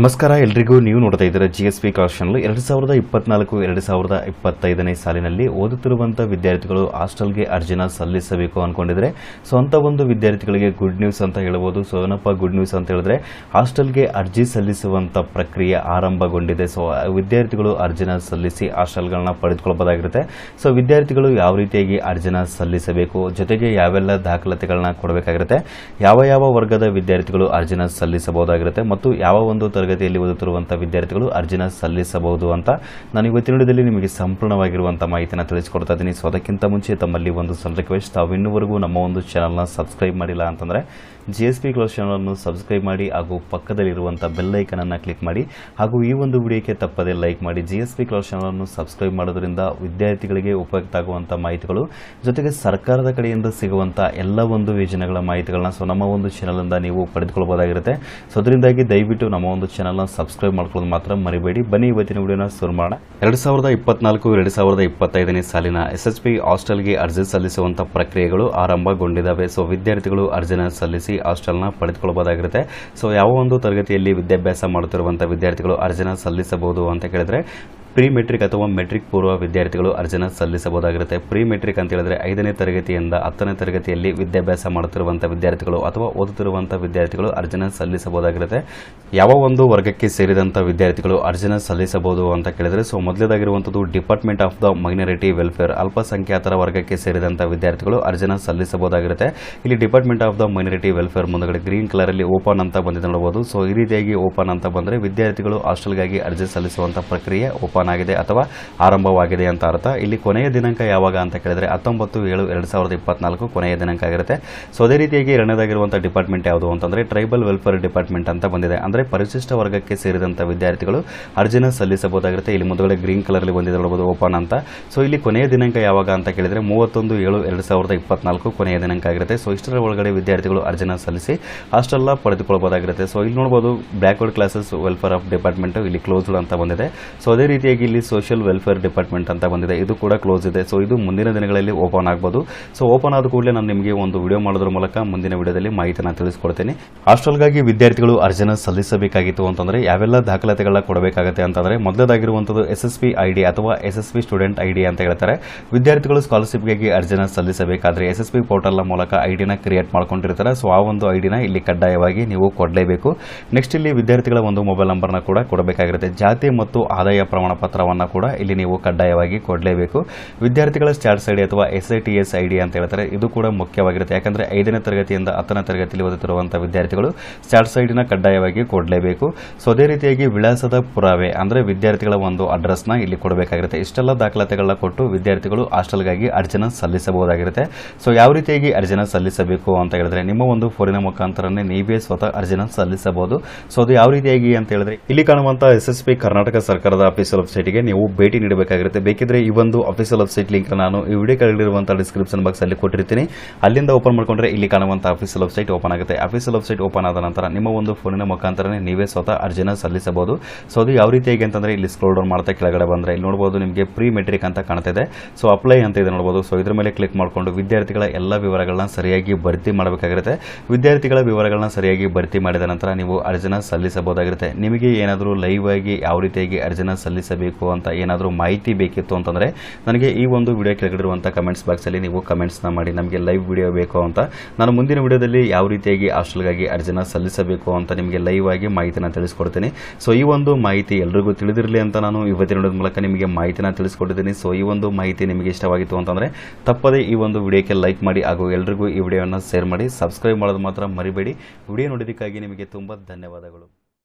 ನಮಸ್ಕಾರ, ಎಲ್ರಿಗೂ ನೀವು ನೋಡ್ತಾ ಇದ್ದೀರಾ ಜಿ ಎಸ್ ಪಿ ಚಾನಲ್ ಎರಡು ಸಾವಿರದ ಇಪ್ಪತ್ನಾಲ್ಕು, ಎರಡು ಸಾವಿರದ ಇಪ್ಪತ್ತೈದನೇ ಸಾಲಿನಲ್ಲಿ ಓದುತ್ತಿರುವಂಥ ವಿದ್ಯಾರ್ಥಿಗಳು ಹಾಸ್ಟೆಲ್ಗೆ ಅರ್ಜಿನ ಸಲ್ಲಿಸಬೇಕು ಅಂದ್ಕೊಂಡಿದ್ರೆ ಸೊ ಅಂತ ಒಂದು ವಿದ್ಯಾರ್ಥಿಗಳಿಗೆ ಗುಡ್ ನ್ಯೂಸ್ ಅಂತ ಹೇಳ್ಬೋದು. ಸೊ ಏನಪ್ಪ ಗುಡ್ ನ್ಯೂಸ್ ಅಂತ ಹೇಳಿದ್ರೆ, ಹಾಸ್ಟೆಲ್ಗೆ ಅರ್ಜಿ ಸಲ್ಲಿಸುವಂಥ ಪ್ರಕ್ರಿಯೆ ಆರಂಭಗೊಂಡಿದೆ. ಸೊ ವಿದ್ಯಾರ್ಥಿಗಳು ಅರ್ಜಿನ ಸಲ್ಲಿಸಿ ಹಾಸ್ಟೆಲ್ಗಳನ್ನ ಪಡೆದುಕೊಳ್ಬೋದಾಗಿರುತ್ತೆ. ಸೊ ವಿದ್ಯಾರ್ಥಿಗಳು ಯಾವ ರೀತಿಯಾಗಿ ಅರ್ಜಿನ ಸಲ್ಲಿಸಬೇಕು, ಜೊತೆಗೆ ಯಾವೆಲ್ಲ ದಾಖಲಾತಿಗಳನ್ನ ಕೊಡಬೇಕಾಗಿರುತ್ತೆ, ಯಾವ ಯಾವ ವರ್ಗದ ವಿದ್ಯಾರ್ಥಿಗಳು ಅರ್ಜಿನ ಸಲ್ಲಿಸಬಹುದಾಗಿರುತ್ತೆ, ಮತ್ತು ಯಾವ ಒಂದು ತರಗತಿಯಲ್ಲಿ ಓದುತ್ತಿರುವಂಥ ವಿದ್ಯಾರ್ಥಿಗಳು ಅರ್ಜಿನ ಸಲ್ಲಿಸಬಹುದು ಅಂತ ನಾನು ಇವತ್ತಿನ ವಿಡಿಯೋದಲ್ಲಿ ನಿಮಗೆ ಸಂಪೂರ್ಣವಾಗಿರುವಂಥ ಮಾಹಿತಿಯನ್ನು ತಿಳಿಸಿಕೊಡ್ತಾ ಇದ್ದೀನಿ. ಸೊ ಅದಕ್ಕಿಂತ ಮುಂಚೆ ತಮ್ಮಲ್ಲಿ ಒಂದು ಸಣ್ಣ ರಿಕ್ವೆಸ್ಟ್ ತಾವು ನಮ್ಮ ಒಂದು ಚಾನಲ್ನ ಸಬ್ಸ್ಕ್ರೈಬ್ ಮಾಡಿಲ್ಲ ಅಂತಂದರೆ ಜಿ ಎಸ್ ಪಿ ಕ್ಲೋಸ್ ಚಾನಲನ್ನು ಸಬ್ಸ್ಕ್ರೈಬ್ ಮಾಡಿ ಹಾಗೂ ಪಕ್ಕದಲ್ಲಿರುವಂಥ ಬೆಲ್ ಐಕನನ್ನು ಕ್ಲಿಕ್ ಮಾಡಿ ಹಾಗೂ ಈ ಒಂದು ವಿಡಿಯೋಕ್ಕೆ ತಪ್ಪದೇ ಲೈಕ್ ಮಾಡಿ. ಜಿ ಎಸ್ ಪಿ ಕ್ಲೋಸ್ ಚಾನಲನ್ನು ಸಬ್ಸ್ಕ್ರೈಬ್ ಮಾಡೋದ್ರಿಂದ ವಿದ್ಯಾರ್ಥಿಗಳಿಗೆ ಉಪಯುಕ್ತ ಆಗುವಂಥ ಮಾಹಿತಿಗಳು ಜೊತೆಗೆ ಸರ್ಕಾರದ ಕಡೆಯಿಂದ ಸಿಗುವಂಥ ಎಲ್ಲ ಒಂದು ಯೋಜನೆಗಳ ಮಾಹಿತಿಗಳನ್ನ ಸೊ ನಮ್ಮ ಒಂದು ಚಾನಲಿಂದ ನೀವು ಪಡೆದುಕೊಳ್ಬೋದಾಗಿರುತ್ತೆ. ಸೊ ಅದರಿಂದಾಗಿ ದಯವಿಟ್ಟು ನಮ್ಮ ಒಂದು ಚಾನಲ್ನ ಸಬ್ಸ್ಕ್ರೈಬ್ ಮಾಡ್ಕೊಳ್ಳೋದು ಮಾತ್ರ ಮರಿಬೇಡಿ. ಬನ್ನಿ ಇವತ್ತಿನ ವಿಡಿಯೋನ ಶುರು ಮಾಡೋಣ. ಎರಡು ಸಾವಿರದ ಇಪ್ಪತ್ನಾಲ್ಕು, ಎರಡು ಸಾವಿರದ ಇಪ್ಪತ್ತೈದನೇ ಸಾಲಿನ ಎಸ್ ಎಸ್ ಪಿ ಹಾಸ್ಟೆಲ್ಗೆ ಅರ್ಜಿ ಸಲ್ಲಿಸುವಂಥ ಪ್ರಕ್ರಿಯೆಗಳು ಆರಂಭಗೊಂಡಿದ್ದಾವೆ. ಸೊ ವಿದ್ಯಾರ್ಥಿಗಳು ಅರ್ಜಿನ ಸಲ್ಲಿಸಿ ಹಾಸ್ಟೆಲ್ನ ಪಡೆದುಕೊಳ್ಳಬಹುದಾಗಿರುತ್ತೆ. ಸೊ ಯಾವ ಒಂದು ತರಗತಿಯಲ್ಲಿ ವಿದ್ಯಾಭ್ಯಾಸ ಮಾಡುತ್ತಿರುವಂಥ ವಿದ್ಯಾರ್ಥಿಗಳು ಅರ್ಜಿನ ಸಲ್ಲಿಸಬಹುದು ಅಂತ ಕೇಳಿದ್ರೆ ಪ್ರಿ ಮೆಟ್ರಿಕ್ ಅಥವಾ ಮೆಟ್ರಿಕ್ ಪೂರ್ವ ವಿದ್ಯಾರ್ಥಿಗಳು ಅರ್ಜಿನ ಸಲ್ಲಿಸಬಹುದಾಗಿರುತ್ತೆ. ಪ್ರೀ ಮೆಟ್ರಿಕ್ ಅಂತ ಹೇಳಿದ್ರೆ ಐದನೇ ತರಗತಿಯಿಂದ ಹತ್ತನೇ ತರಗತಿಯಲ್ಲಿ ವಿದ್ಯಾಭ್ಯಾಸ ಮಾಡುತ್ತಿರುವಂತಹ ವಿದ್ಯಾರ್ಥಿಗಳು ಅಥವಾ ಓದುತ್ತಿರುವಂತಹ ವಿದ್ಯಾರ್ಥಿಗಳು ಅರ್ಜಿನ ಸಲ್ಲಿಸಬಹುದಾಗಿರುತ್ತೆ. ಯಾವ ಒಂದು ವರ್ಗಕ್ಕೆ ಸೇರಿದಂತಹ ವಿದ್ಯಾರ್ಥಿಗಳು ಅರ್ಜಿನ ಸಲ್ಲಿಸಬಹುದು ಅಂತ ಕೇಳಿದ್ರೆ, so ಮೊದಲೇದಾಗಿರುವಂಥದ್ದು department of the minority welfare, ಅಲ್ಪಸಂಖ್ಯಾತರ ವರ್ಗಕ್ಕೆ ಸೇರಿದಂಥ ವಿದ್ಯಾರ್ಥಿಗಳು ಅರ್ಜಿನ ಸಲ್ಲಿಸಬಹುದಾಗಿರುತ್ತೆ. ಇಲ್ಲಿ department of the minority welfare ಮುಂದಗಡೆ ಗ್ರೀನ್ ಕಲರ್ ಅಲ್ಲಿ ಓಪನ್ ಅಂತ ಬಂದಿದೆ ನೋಡಬಹುದು. ಸೊ ಈ ರೀತಿಯಾಗಿ ಓಪನ್ ಅಂತ ಬಂದರೆ ವಿದ್ಯಾರ್ಥಿಗಳು ಹಾಸ್ಟೆಲ್ಗಾಗಿ ಅರ್ಜಿ ಸಲ್ಲಿಸುವಂಥ ಪ್ರಕ್ರಿಯೆ ಓಪನ್ ಆಗಿದೆ ಅಥವಾ ಆರಂಭವಾಗಿದೆ ಅಂತ ಅರ್ಥ. ಇಲ್ಲಿ ಕೊನೆಯ ದಿನಾಂಕ ಯಾವಾಗ ಅಂತ ಕೇಳಿದ್ರೆ ಹತ್ತೊಂಬತ್ತು ಏಳು ಎರಡು ಸಾವಿರದ ಇಪ್ಪತ್ನಾಲ್ಕು ಕೊನೆಯ ದಿನಾಂಕ ಆಗಿರುತ್ತೆ. ಸೊ, ಅದೇ ರೀತಿಯಾಗಿ ಎರಡನೇದಾಗಿರುವಂಥ ಡಿಪಾರ್ಟ್ಮೆಂಟ್ ಯಾವುದು ಅಂತಂದ್ರೆ ಟ್ರೈಬಲ್ ವೆಲ್ಫೇರ್ ಡಿಪಾರ್ಟ್ಮೆಂಟ್ ಅಂತ ಬಂದಿದೆ. ಅಂದ್ರೆ ಪರಿಶಿಷ್ಟ ವರ್ಗಕ್ಕೆ ಸೇರಿದಂಥ ವಿದ್ಯಾರ್ಥಿಗಳು ಅರ್ಜಿನ ಸಲ್ಲಿಸಬಹುದಾಗಿರುತ್ತೆ. ಇಲ್ಲಿ ಮುಂದುಗಡೆ ಗ್ರೀನ್ ಕಲರ್ ಅಲ್ಲಿ ಬಂದಿದೆ ನೋಡಬಹುದು ಓಪನ್ ಅಂತ. ಸೊ, ಇಲ್ಲಿ ಕೊನೆಯ ದಿನಾಂಕ ಯಾವಾಗ ಅಂತ ಕೇಳಿದ್ರೆ ಮೂವತ್ತೊಂದು ಏಳು ಎರಡು ಸಾವಿರದ ಇಪ್ಪತ್ನಾಲ್ಕು ಕೊನೆಯ ದಿನಾಂಕ ಆಗಿರುತ್ತೆ. ಸೊ, ಇಷ್ಟರ ಒಳಗಡೆ ವಿದ್ಯಾರ್ಥಿಗಳು ಅರ್ಜಿನ ಸಲ್ಲಿಸಿ ಅಷ್ಟೆಲ್ಲ ಪಡೆದುಕೊಳ್ಳಬಹುದಾಗಿರುತ್ತೆ ಸೊ, ಇಲ್ಲಿ ನೋಡಬಹುದು backward classes welfare of department ಇಲ್ಲಿ ಕ್ಲೋಸ್ಡ್ ಅಂತ ಬಂದಿದೆ. ಸೊ, ಅದೇ ರೀತಿಯಾಗಿ ಇಲ್ಲಿ ಸೋಷಿಯಲ್ ವೆಲ್ಫೇರ್ ಡಿಪಾರ್ಟ್ಮೆಂಟ್ ಅಂತ ಬಂದಿದೆ. ಇದು ಕೂಡ ಕ್ಲೋಸ್ ಇದೆ. ಸೊ ಇದು ಮುಂದಿನ ದಿನಗಳಲ್ಲಿ ಓಪನ್ ಆಗಬಹುದು ಸೊ ಓಪನ್ ಆದ ಕೂಡಲೇ ನಾನು ನಿಮಗೆ ಒಂದು ವಿಡಿಯೋ ಮಾಡೋದ್ರ ಮೂಲಕ ಮುಂದಿನ ವಿಡಿಯೋದಲ್ಲಿ ಮಾಹಿತಿನ ತಿಳಿಸ್ಕೊಡ್ತೀನಿ. ಹಾಸ್ಟೆಲ್ಗಾಗಿ ವಿದ್ಯಾರ್ಥಿಗಳು ಅರ್ಜಿನ ಸಲ್ಲಿಸಬೇಕಾಗಿತ್ತು ಅಂತಂದ್ರೆ ಯಾವೆಲ್ಲ ದಾಖಲಾತಿಗಳನ್ನ ಕೊಡಬೇಕಾಗುತ್ತೆ ಅಂತಂದ್ರೆ ಮೊದಲದಾಗಿರುವಂಥದ್ದು S S P I D ಅಥವಾ S S student I D ಅಂತ ಹೇಳ್ತಾರೆ. ವಿದ್ಯಾರ್ಥಿಗಳು ಸ್ಕಾಲರ್ಶಿಪ್ಗಾಗಿ ಅರ್ಜಿನ ಸಲ್ಲಿಸಬೇಕಾದ್ರೆ ಎಸ್ ಎಸ್ ಪಿ ಪೋರ್ಟಲ್ನ ಮೂಲಕ ಐಡಿನ ಡಿನ ಕ್ರಿಯೇಟ್ ಮಾಡ್ಕೊಂಡಿರ್ತಾರೆ. ಸೊ ಆ ಒಂದು ಐಡಿನ ಡಿನ ಇಲ್ಲಿ ಕಡ್ಡಾಯವಾಗಿ ನೀವು ಕೊಡಲೇಬೇಕು. ನೆಕ್ಸ್ಟ್ ಇಲ್ಲಿ ವಿದ್ಯಾರ್ಥಿಗಳ ಒಂದು ಮೊಬೈಲ್ ನಂಬರ್ನ ಕೂಡ ಕೊಡಬೇಕಾಗಿರುತ್ತೆ. ಜಾತಿ ಮತ್ತು ಆದಾಯ ಪ್ರಮಾಣ ಪತ್ರವನ್ನು ಕೂಡ ಇಲ್ಲಿ ನೀವು ಕಡ್ಡಾಯವಾಗಿ ಕೊಡಲೇಬೇಕು. ವಿದ್ಯಾರ್ಥಿಗಳ ಸ್ಟಾಟ್ಸ್ ಐ ಡಿ ಅಥವಾ S I T S I D ಅಂತ ಹೇಳ್ತಾರೆ, ಇದು ಕೂಡ ಮುಖ್ಯವಾಗಿರುತ್ತೆ. ಯಾಕಂದ್ರೆ ಐದನೇ ತರಗತಿಯಿಂದ ಹತ್ತನೇ ತರಗತಿಯಲ್ಲಿ ಓದುತ್ತಿರುವಂಥ ವಿದ್ಯಾರ್ಥಿಗಳು ಸ್ಟಾಟ್ಸ್ ಐ ಡಿನ ಕಡ್ಡಾಯವಾಗಿ ಕೊಡಲೇಬೇಕು. ಸೊ ಅದೇ ರೀತಿಯಾಗಿ ವಿಳಾಸದ ಪುರಾವೆ, ಅಂದ್ರೆ ವಿದ್ಯಾರ್ಥಿಗಳ ಒಂದು ಅಡ್ರೆಸ್ನ ಇಲ್ಲಿ ಕೊಡಬೇಕಾಗಿರುತ್ತೆ. ಇಷ್ಟೆಲ್ಲ ದಾಖಲಾತಿಗಳನ್ನ ಕೊಟ್ಟು ವಿದ್ಯಾರ್ಥಿಗಳು ಹಾಸ್ಟೆಲ್ಗಾಗಿ ಅರ್ಜಿನ ಸಲ್ಲಿಸಬಹುದಾಗಿರುತ್ತೆ. ಸೊ ಯಾವ ರೀತಿಯಾಗಿ ಅರ್ಜಿನ ಸಲ್ಲಿಸಬೇಕು ಅಂತ ಹೇಳಿದ್ರೆ, ನಿಮ್ಮ ಒಂದು ಫೋನಿನ ಮುಖಾಂತರನೇ ನೀವೇ ಸ್ವತಃ ಅರ್ಜಿನ ಸಲ್ಲಿಸಬಹುದು. ಸೊ ಅದು ಯಾವ ರೀತಿಯಾಗಿ ಅಂತ ಹೇಳಿದ್ರೆ, ಇಲ್ಲಿ ಕಾಣುವಂತಹ ಎಸ್ ಕರ್ನಾಟಕ ಸರ್ಕಾರದ ಅಫಿಷಿಯಲ್ ವೆಬ್ಸೈಟ್ಗೆ ನೀವು ಭೇಟಿ ನೀಡಬೇಕಾಗಿರುತ್ತೆ. ಬೇಕಿದ್ರೆ ಈ ಒಂದು ಅಫಿಷಿಯಲ್ ವೆಬ್ಸೈಟ್ ಲಿಂಕ್ ನಾನು ಈ ವಿಡಿಯೋ ಡಿಸ್ಕ್ರಿಪ್ಷನ್ ಬಾಕ್ಸ್ ಅಲ್ಲಿ ಕೊಟ್ಟಿರ್ತೀನಿ. ಅಲ್ಲಿಂದ ಓಪನ್ ಮಾಡ್ಕೊಂಡ್ರೆ ಇಲ್ಲಿ ಕಾಣುವಂತ ಅಫಿಷಿಯಲ್ ವೆಬ್ಸೈಟ್ ಓಪನ್ ಆಗುತ್ತೆ. ಅಫಿಷಿಯಲ್ ವೆಬ್ಸೈಟ್ ಓಪನ್ ಆದ ನಂತರ ನಿಮ್ಮ ಒಂದು ಫೋನಿನ ಮುಖಾಂತರನೇ ನೀವೇ ಸ್ವತಃ ಅರ್ಜಿನ ಸಲ್ಲಿಸಬಹುದು. ಸೊ ಅದು ಯಾವ ರೀತಿಯಾಗಿ ಅಂತಂದ್ರೆ ಇಲ್ಲಿ ಸ್ಕ್ರೋಲ್ ಡೌನ್ ಮಾಡ್ತಾ ಕೆಳಗಡೆ ಬಂದ್ರೆ. ಇಲ್ಲಿ ನೋಡಬಹುದು ನಿಮಗೆ ಪ್ರೀ ಮೆಟ್ರಿಕ್ ಅಂತ ಕಾಣ್ತಿದೆ. ಸೊ ಅಪ್ಲೈ ಅಂತ ಇದೆ ನೋಡಬಹುದು ಸೊ ಇದ್ರ ಮೇಲೆ ಕ್ಲಿಕ್ ಮಾಡಿಕೊಂಡು ವಿದ್ಯಾರ್ಥಿಗಳ ಎಲ್ಲ ವಿವರಗಳನ್ನ ಸರಿಯಾಗಿ ಭರ್ತಿ ಮಾಡಬೇಕಾಗಿರುತ್ತೆ. ವಿದ್ಯಾರ್ಥಿಗಳ ವಿವರಗಳನ್ನ ಸರಿಯಾಗಿ ಭರ್ತಿ ಮಾಡಿದ ನಂತರ ನೀವು ಅರ್ಜಿನ ಸಲ್ಲಿಸಬಹುದಾಗಿರುತ್ತೆ. ನಿಮಗೆ ಏನಾದರೂ ಲೈವ್ ಆಗಿ ಯಾವ ರೀತಿಯಾಗಿ ಅರ್ಜಿನ ಸಲ್ಲಿಸಬೇಕು ಅಂತ ಏನಾದರೂ ಮಾಹಿತಿ ಬೇಕಿತ್ತು ಅಂತಂದರೆ ನನಗೆ ಈ ಒಂದು ವಿಡಿಯೋ ಕೆಳಗಡಿರುವಂಥ ಕಮೆಂಟ್ಸ್ ಬಾಕ್ಸಲ್ಲಿ ನೀವು ಕಮೆಂಟ್ಸ್ನ ಮಾಡಿ ನಮಗೆ ಲೈವ್ ವಿಡಿಯೋ ಬೇಕು ಅಂತ. ನಾನು ಮುಂದಿನ ವಿಡಿಯೋದಲ್ಲಿ ಯಾವ ರೀತಿಯಾಗಿ ಹಾಸ್ಟೆಲ್ಗಾಗಿ ಅರ್ಜಿನ ಸಲ್ಲಿಸಬೇಕು ಅಂತ ನಿಮಗೆ ಲೈವ್ ಆಗಿ ಮಾಹಿತಿನ ತಿಳಿಸ್ಕೊಡ್ತೀನಿ. ಸೊ ಈ ಒಂದು ಮಾಹಿತಿ ಎಲ್ರಿಗೂ ತಿಳಿದಿರಲಿ ಅಂತ ನಾನು ಇವತ್ತಿನ ವಿಡಿಯೋದ ಮೂಲಕ ನಿಮಗೆ ಮಾಹಿತಿನ ತಿಳಿಸ್ಕೊಟ್ಟಿದ್ದೀನಿ. ಸೊ ಈ ಒಂದು ಮಾಹಿತಿ ನಿಮಗೆ ಇಷ್ಟವಾಗಿತ್ತು ಅಂತಂದರೆ ತಪ್ಪದೇ ಈ ಒಂದು ವಿಡಿಯೋಕ್ಕೆ ಲೈಕ್ ಮಾಡಿ ಹಾಗೂ ಎಲ್ರಿಗೂ ಈ ವಿಡಿಯೋವನ್ನು ಶೇರ್ ಮಾಡಿ ಸಬ್ಸ್ಕ್ರೈಬ್ ಮಾಡೋದು ಮಾತ್ರ ಮರಿಬೇಡಿ. ವಿಡಿಯೋ ನೋಡೋದಕ್ಕಾಗಿ ನಿಮಗೆ ತುಂಬ ಧನ್ಯವಾದಗಳು.